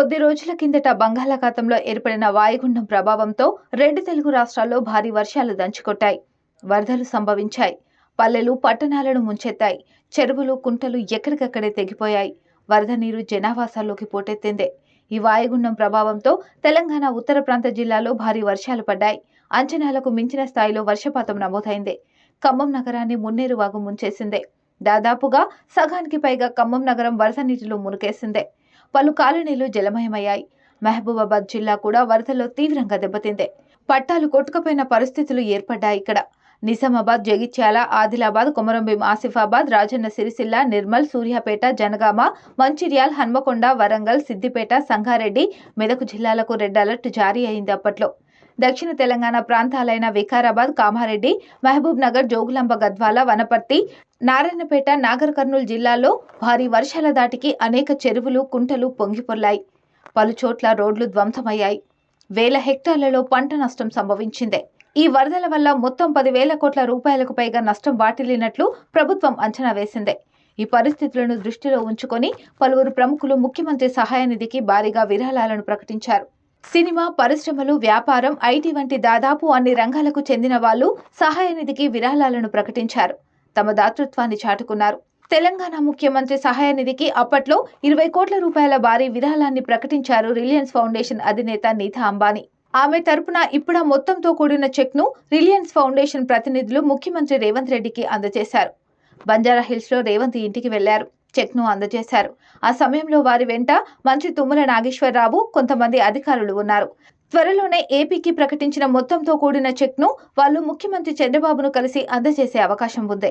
కొద్ది రోజుల కిందట బంగాళాఖాతంలో ఏర్పడిన వాయుగుండం ప్రభావంతో రెండు తెలుగు రాష్ట్రాల్లో భారీ వర్షాలు దంచుకొట్టాయి. వరదలు సంభవించాయి. పల్లెలు పట్టణాలను ముంచెత్తాయి. చెరువులు కుంటలు ఎక్కడికక్కడే తెగిపోయాయి. వరద నీరు జనావాసాల్లోకి పోటెత్తిందే. ఈ వాయుగుండం ప్రభావంతో తెలంగాణ ఉత్తర ప్రాంత జిల్లాలో భారీ వర్షాలు పడ్డాయి. అంచనాలకు మించిన స్థాయిలో వర్షపాతం నమోదైంది. ఖమ్మం నగరాన్ని మున్నేరు వాగు ముంచేసిందే. దాదాపుగా సగానికి పైగా ఖమ్మం నగరం వరద నీటిలో మునిగేసింది. పలు కాలనీలు జలమయమయ్యాయి. మహబూబాబాద్ జిల్లా కూడా వరదల్లో తీవ్రంగా దెబ్బతింది. పట్టాలు కొట్టుకుపోయిన పరిస్థితులు ఏర్పడ్డాయి ఇక్కడ. నిజామాబాద్ జగిత్యాల ఆదిలాబాద్ కొమరంభీం ఆసిఫాబాద్ రాజన్న సిరిసిల్ల నిర్మల్ సూర్యాపేట జనగామ మంచిర్యాల్ హన్మకొండ వరంగల్ సిద్దిపేట సంగారెడ్డి మెదకు జిల్లాలకు రెడ్ అలర్ట్ జారీ అయింది అప్పట్లో. దక్షిణ తెలంగాణ ప్రాంతాలైన వికారాబాద్ కామారెడ్డి మహబూబ్ నగర్ జోగులాంబ గద్వాల వనపర్తి నారాయణపేట నాగర్ కర్నూలు జిల్లాలో భారీ వర్షాల దాటికి అనేక చెరువులు కుంటలు పొంగిపొర్లాయి పలుచోట్ల రోడ్లు ధ్వంసమయ్యాయి. వేల హెక్టార్లలో పంట నష్టం సంభవించింది. ఈ వరదల వల్ల మొత్తం పదివేల కోట్ల రూపాయలకు పైగా నష్టం వాటిల్లినట్లు ప్రభుత్వం అంచనా వేసింది. ఈ పరిస్థితులను దృష్టిలో ఉంచుకొని పలువురు ప్రముఖులు ముఖ్యమంత్రి సహాయ నిధికి భారీగా విరాళాలను ప్రకటించారు. సినిమా పరిశ్రమలు వ్యాపారం ఐటీ వంటి దాదాపు అన్ని రంగాలకు చెందిన వాళ్ళు సహాయ నిధికి విరాళాలను ప్రకటించారు. తమ దాతృత్వాన్ని చాటుకున్నారు. తెలంగాణ ముఖ్యమంత్రి సహాయ నిధికి అప్పట్లో ఇరవై కోట్ల రూపాయల భారీ విరాళాన్ని ప్రకటించారు రిలయన్స్ ఫౌండేషన్ అధినేత నీతా అంబానీ. ఆమె తరపున ఇప్పుడ మొత్తంతో కూడిన చెక్ను రిలయన్స్ ఫౌండేషన్ ప్రతినిధులు ముఖ్యమంత్రి రేవంత్ రెడ్డికి అందజేశారు. బంజారా హిల్స్లో రేవంత్ ఇంటికి వెళ్ళారు. చెక్ను అందజేశారు. ఆ సమయంలో వారి వెంట మంత్రి తుమ్మల నాగేశ్వరరావు కొంతమంది అధికారులు ఉన్నారు. త్వరలోనే ఏపీకి ప్రకటించిన మొత్తంతో కూడిన చెక్ను వాళ్ళు ముఖ్యమంత్రి చంద్రబాబును కలిసి అందజేసే అవకాశం ఉంది.